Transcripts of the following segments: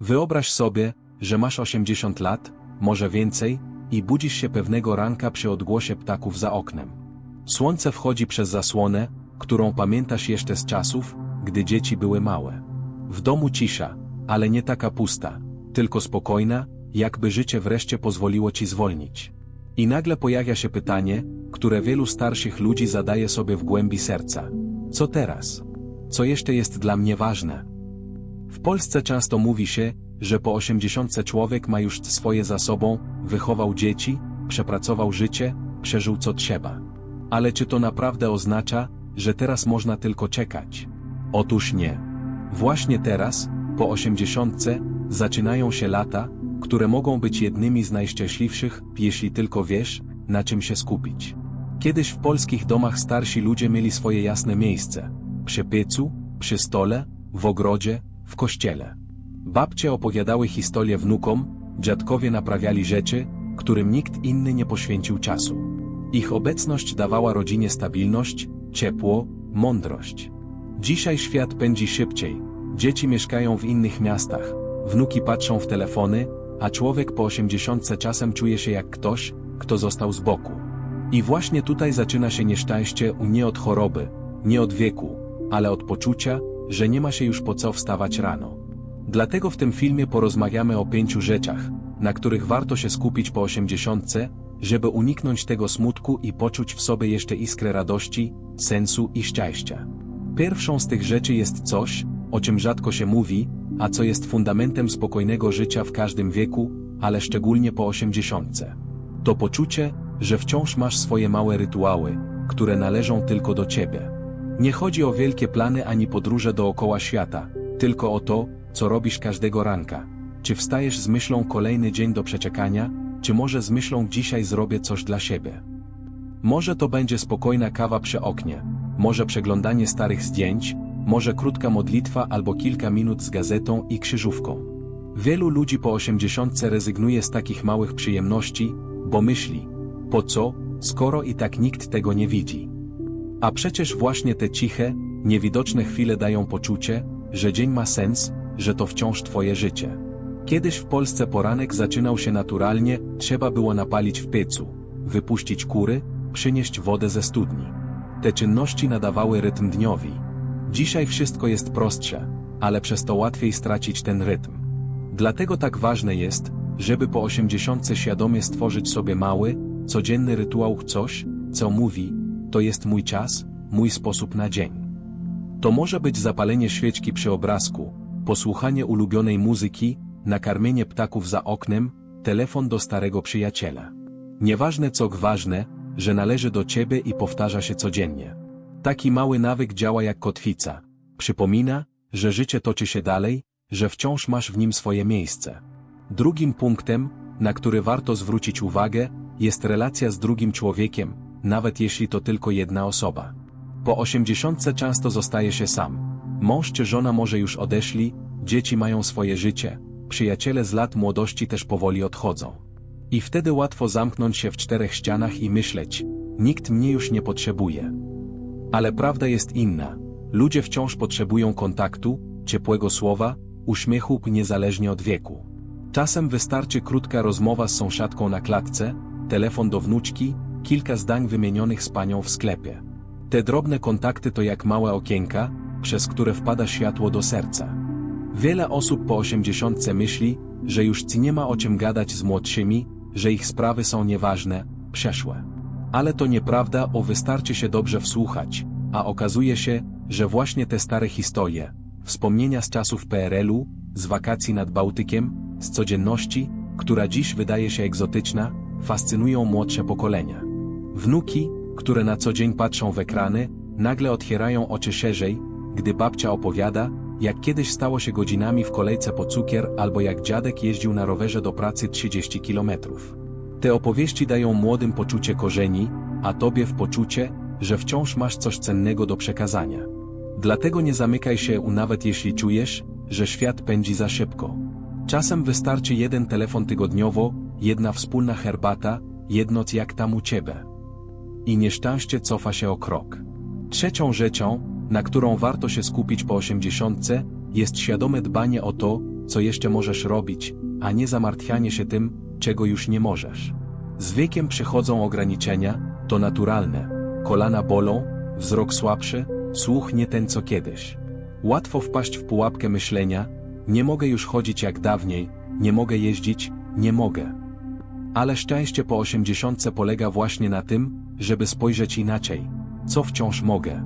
Wyobraź sobie, że masz 80 lat, może więcej, i budzisz się pewnego ranka przy odgłosie ptaków za oknem. Słońce wchodzi przez zasłonę, którą pamiętasz jeszcze z czasów, gdy dzieci były małe. W domu cisza, ale nie taka pusta, tylko spokojna, jakby życie wreszcie pozwoliło ci zwolnić. I nagle pojawia się pytanie, które wielu starszych ludzi zadaje sobie w głębi serca. Co teraz? Co jeszcze jest dla mnie ważne? W Polsce często mówi się, że po osiemdziesiątce człowiek ma już swoje za sobą, wychował dzieci, przepracował życie, przeżył co trzeba. Ale czy to naprawdę oznacza, że teraz można tylko czekać? Otóż nie. Właśnie teraz, po osiemdziesiątce, zaczynają się lata, które mogą być jednymi z najszczęśliwszych, jeśli tylko wiesz, na czym się skupić. Kiedyś w polskich domach starsi ludzie mieli swoje jasne miejsce. Przy piecu, przy stole, w ogrodzie, w kościele. Babcie opowiadały historie wnukom, dziadkowie naprawiali rzeczy, którym nikt inny nie poświęcił czasu. Ich obecność dawała rodzinie stabilność, ciepło, mądrość. Dzisiaj świat pędzi szybciej, dzieci mieszkają w innych miastach, wnuki patrzą w telefony, a człowiek po osiemdziesiątce czasem czuje się jak ktoś, kto został z boku. I właśnie tutaj zaczyna się nieszczęście u nie od choroby, nie od wieku, ale od poczucia, że nie ma się już po co wstawać rano. Dlatego w tym filmie porozmawiamy o pięciu rzeczach, na których warto się skupić po osiemdziesiątce, żeby uniknąć tego smutku i poczuć w sobie jeszcze iskrę radości, sensu i szczęścia. Pierwszą z tych rzeczy jest coś, o czym rzadko się mówi, a co jest fundamentem spokojnego życia w każdym wieku, ale szczególnie po osiemdziesiątce. To poczucie, że wciąż masz swoje małe rytuały, które należą tylko do ciebie. Nie chodzi o wielkie plany ani podróże dookoła świata, tylko o to, co robisz każdego ranka. Czy wstajesz z myślą kolejny dzień do przeczekania, czy może z myślą dzisiaj zrobię coś dla siebie. Może to będzie spokojna kawa przy oknie, może przeglądanie starych zdjęć, może krótka modlitwa albo kilka minut z gazetą i krzyżówką. Wielu ludzi po osiemdziesiątce rezygnuje z takich małych przyjemności, bo myśli, po co, skoro i tak nikt tego nie widzi. A przecież właśnie te ciche, niewidoczne chwile dają poczucie, że dzień ma sens, że to wciąż twoje życie. Kiedyś w Polsce poranek zaczynał się naturalnie, trzeba było napalić w piecu, wypuścić kury, przynieść wodę ze studni. Te czynności nadawały rytm dniowi. Dzisiaj wszystko jest prostsze, ale przez to łatwiej stracić ten rytm. Dlatego tak ważne jest, żeby po osiemdziesiątce świadomie stworzyć sobie mały, codzienny rytuał coś, co mówi, to jest mój czas, mój sposób na dzień. To może być zapalenie świeczki przy obrazku, posłuchanie ulubionej muzyki, nakarmienie ptaków za oknem, telefon do starego przyjaciela. Nieważne co ważne, że należy do ciebie i powtarza się codziennie. Taki mały nawyk działa jak kotwica. Przypomina, że życie toczy się dalej, że wciąż masz w nim swoje miejsce. Drugim punktem, na który warto zwrócić uwagę, jest relacja z drugim człowiekiem, nawet jeśli to tylko jedna osoba. Po osiemdziesiątce często zostaje się sam. Mąż czy żona może już odeszli, dzieci mają swoje życie, przyjaciele z lat młodości też powoli odchodzą. I wtedy łatwo zamknąć się w czterech ścianach i myśleć, nikt mnie już nie potrzebuje. Ale prawda jest inna. Ludzie wciąż potrzebują kontaktu, ciepłego słowa, uśmiechu niezależnie od wieku. Czasem wystarczy krótka rozmowa z sąsiadką na klatce, telefon do wnuczki, kilka zdań wymienionych z panią w sklepie. Te drobne kontakty to jak małe okienka, przez które wpada światło do serca. Wiele osób po osiemdziesiątce myśli, że już ci nie ma o czym gadać z młodszymi, że ich sprawy są nieważne, przeszłe. Ale to nieprawda, o wystarczy się dobrze wsłuchać, a okazuje się, że właśnie te stare historie, wspomnienia z czasów PRL-u, z wakacji nad Bałtykiem, z codzienności, która dziś wydaje się egzotyczna, fascynują młodsze pokolenia. Wnuki, które na co dzień patrzą w ekrany, nagle otwierają oczy szerzej, gdy babcia opowiada, jak kiedyś stało się godzinami w kolejce po cukier albo jak dziadek jeździł na rowerze do pracy 30 kilometrów. Te opowieści dają młodym poczucie korzeni, a tobie w poczucie, że wciąż masz coś cennego do przekazania. Dlatego nie zamykaj się u nawet jeśli czujesz, że świat pędzi za szybko. Czasem wystarczy jeden telefon tygodniowo, jedna wspólna herbata, jedno jak tam u ciebie. I nieszczęście cofa się o krok. Trzecią rzeczą, na którą warto się skupić po osiemdziesiątce, jest świadome dbanie o to, co jeszcze możesz robić, a nie zamartwianie się tym, czego już nie możesz. Z wiekiem przychodzą ograniczenia, to naturalne. Kolana bolą, wzrok słabszy, słuch nie ten co kiedyś. Łatwo wpaść w pułapkę myślenia, nie mogę już chodzić jak dawniej, nie mogę jeździć, nie mogę. Ale szczęście po osiemdziesiątce polega właśnie na tym, żeby spojrzeć inaczej. Co wciąż mogę?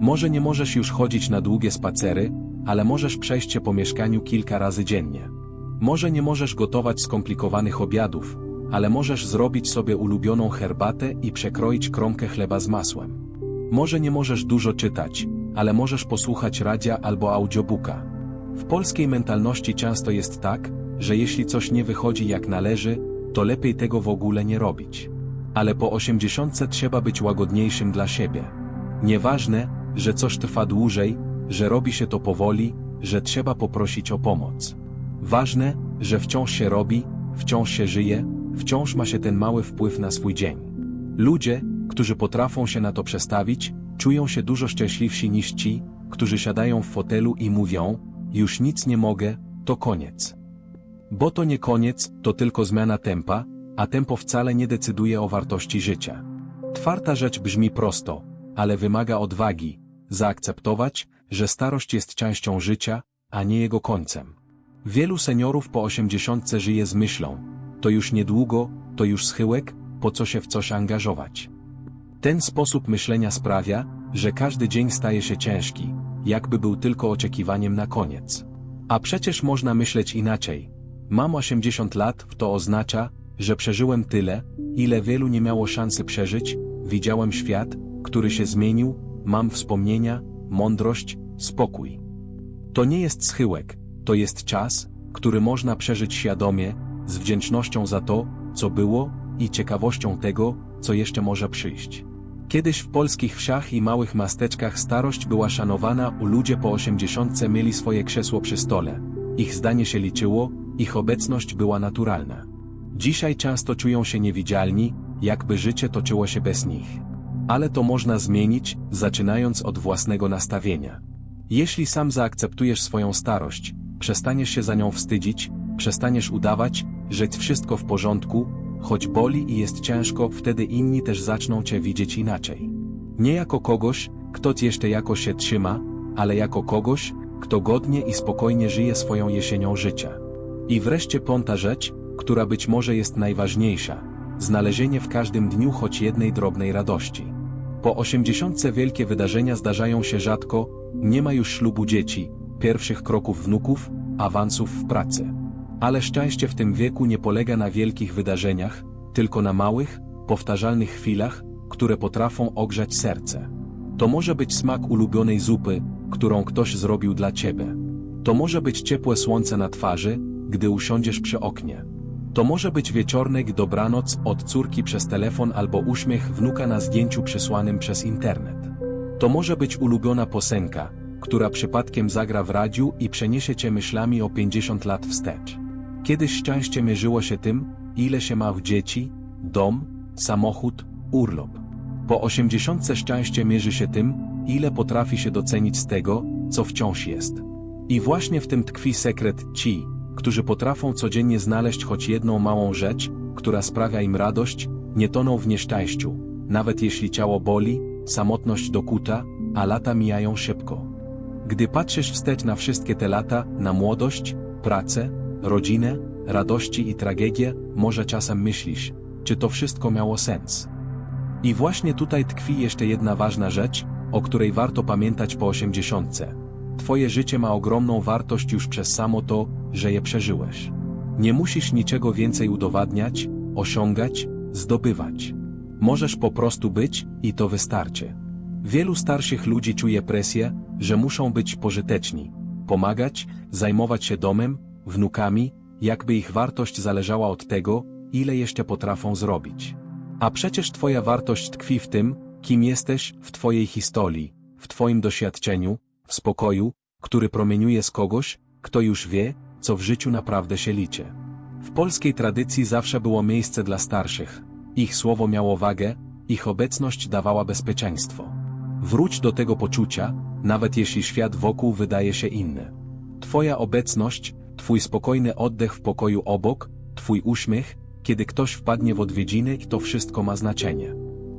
Może nie możesz już chodzić na długie spacery, ale możesz przejść się po mieszkaniu kilka razy dziennie. Może nie możesz gotować skomplikowanych obiadów, ale możesz zrobić sobie ulubioną herbatę i przekroić kromkę chleba z masłem. Może nie możesz dużo czytać, ale możesz posłuchać radia albo audiobooka. W polskiej mentalności często jest tak, że jeśli coś nie wychodzi jak należy, to lepiej tego w ogóle nie robić. Ale po osiemdziesiątce trzeba być łagodniejszym dla siebie. Nieważne, że coś trwa dłużej, że robi się to powoli, że trzeba poprosić o pomoc. Ważne, że wciąż się robi, wciąż się żyje, wciąż ma się ten mały wpływ na swój dzień. Ludzie, którzy potrafią się na to przestawić, czują się dużo szczęśliwsi niż ci, którzy siadają w fotelu i mówią, już nic nie mogę, to koniec. Bo to nie koniec, to tylko zmiana tempa, a tempo wcale nie decyduje o wartości życia. Twarta rzecz brzmi prosto, ale wymaga odwagi, zaakceptować, że starość jest częścią życia, a nie jego końcem. Wielu seniorów po osiemdziesiątce żyje z myślą, to już niedługo, to już schyłek, po co się w coś angażować. Ten sposób myślenia sprawia, że każdy dzień staje się ciężki, jakby był tylko oczekiwaniem na koniec. A przecież można myśleć inaczej. Mam 80 lat, to oznacza, że przeżyłem tyle, ile wielu nie miało szansy przeżyć, widziałem świat, który się zmienił, mam wspomnienia, mądrość, spokój. To nie jest schyłek, to jest czas, który można przeżyć świadomie, z wdzięcznością za to, co było i ciekawością tego, co jeszcze może przyjść. Kiedyś w polskich wsiach i małych masteczkach starość była szanowana, u ludzie po osiemdziesiątce mieli swoje krzesło przy stole. Ich zdanie się liczyło, ich obecność była naturalna. Dzisiaj często czują się niewidzialni, jakby życie toczyło się bez nich. Ale to można zmienić, zaczynając od własnego nastawienia. Jeśli sam zaakceptujesz swoją starość, przestaniesz się za nią wstydzić, przestaniesz udawać, że wszystko w porządku, choć boli i jest ciężko, wtedy inni też zaczną cię widzieć inaczej. Nie jako kogoś, kto jeszcze jakoś się trzyma, ale jako kogoś, kto godnie i spokojnie żyje swoją jesienią życia. I wreszcie pąta rzecz, która być może jest najważniejsza, znalezienie w każdym dniu choć jednej drobnej radości. Po osiemdziesiątce wielkie wydarzenia zdarzają się rzadko, nie ma już ślubu dzieci, pierwszych kroków wnuków, awansów w pracy. Ale szczęście w tym wieku nie polega na wielkich wydarzeniach, tylko na małych, powtarzalnych chwilach, które potrafią ogrzać serce. To może być smak ulubionej zupy, którą ktoś zrobił dla ciebie. To może być ciepłe słońce na twarzy, gdy usiądziesz przy oknie. To może być wieczornek dobranoc od córki przez telefon albo uśmiech wnuka na zdjęciu przysłanym przez internet. To może być ulubiona posenka, która przypadkiem zagra w radiu i przeniesie cię myślami o 50 lat wstecz. Kiedyś szczęście mierzyło się tym, ile się ma w dzieci, dom, samochód, urlop. Po osiemdziesiątce szczęście mierzy się tym, ile potrafi się docenić z tego, co wciąż jest. I właśnie w tym tkwi sekret ci, którzy potrafią codziennie znaleźć choć jedną małą rzecz, która sprawia im radość, nie toną w nieszczęściu, nawet jeśli ciało boli, samotność dokuta, a lata mijają szybko. Gdy patrzysz wstecz na wszystkie te lata, na młodość, pracę, rodzinę, radości i tragedię, może czasem myślisz, czy to wszystko miało sens. I właśnie tutaj tkwi jeszcze jedna ważna rzecz, o której warto pamiętać po osiemdziesiątce. Twoje życie ma ogromną wartość już przez samo to, że je przeżyłeś. Nie musisz niczego więcej udowadniać, osiągać, zdobywać. Możesz po prostu być i to wystarczy. Wielu starszych ludzi czuje presję, że muszą być pożyteczni, pomagać, zajmować się domem, wnukami, jakby ich wartość zależała od tego, ile jeszcze potrafią zrobić. A przecież Twoja wartość tkwi w tym, kim jesteś, w Twojej historii, w Twoim doświadczeniu, spokoju, który promieniuje z kogoś, kto już wie, co w życiu naprawdę się liczy. W polskiej tradycji zawsze było miejsce dla starszych. Ich słowo miało wagę, ich obecność dawała bezpieczeństwo. Wróć do tego poczucia, nawet jeśli świat wokół wydaje się inny. Twoja obecność, twój spokojny oddech w pokoju obok, twój uśmiech, kiedy ktoś wpadnie w odwiedziny i to wszystko ma znaczenie.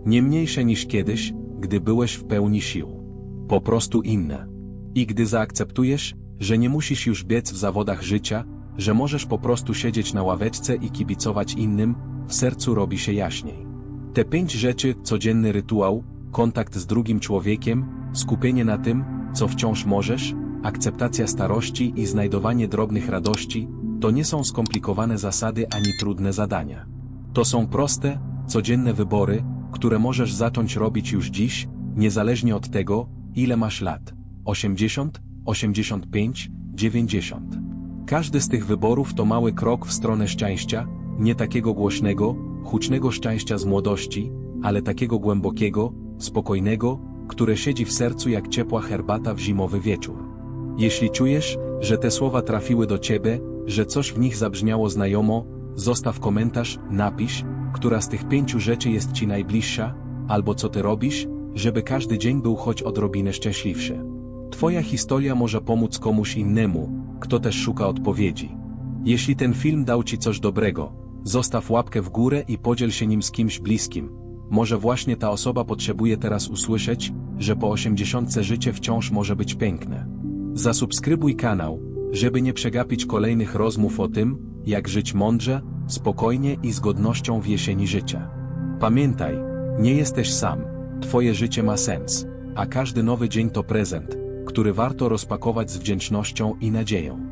Nie mniejsze niż kiedyś, gdy byłeś w pełni sił. Po prostu inne. I gdy zaakceptujesz, że nie musisz już biec w zawodach życia, że możesz po prostu siedzieć na ławeczce i kibicować innym, w sercu robi się jaśniej. Te pięć rzeczy, codzienny rytuał, kontakt z drugim człowiekiem, skupienie na tym, co wciąż możesz, akceptacja starości i znajdowanie drobnych radości, to nie są skomplikowane zasady ani trudne zadania. To są proste, codzienne wybory, które możesz zacząć robić już dziś, niezależnie od tego, ile masz lat 80, 85, 90. Każdy z tych wyborów to mały krok w stronę szczęścia, nie takiego głośnego, hucznego szczęścia z młodości, ale takiego głębokiego, spokojnego, które siedzi w sercu jak ciepła herbata w zimowy wieczór. Jeśli czujesz, że te słowa trafiły do ciebie, że coś w nich zabrzmiało znajomo, zostaw komentarz, napisz, która z tych pięciu rzeczy jest ci najbliższa, albo co ty robisz, żeby każdy dzień był choć odrobinę szczęśliwszy. Twoja historia może pomóc komuś innemu, kto też szuka odpowiedzi. Jeśli ten film dał ci coś dobrego, zostaw łapkę w górę i podziel się nim z kimś bliskim. Może właśnie ta osoba potrzebuje teraz usłyszeć, że po 80 życie wciąż może być piękne. Zasubskrybuj kanał, żeby nie przegapić kolejnych rozmów o tym, jak żyć mądrze, spokojnie i z godnością w jesieni życia. Pamiętaj, nie jesteś sam, twoje życie ma sens, a każdy nowy dzień to prezent, który warto rozpakować z wdzięcznością i nadzieją.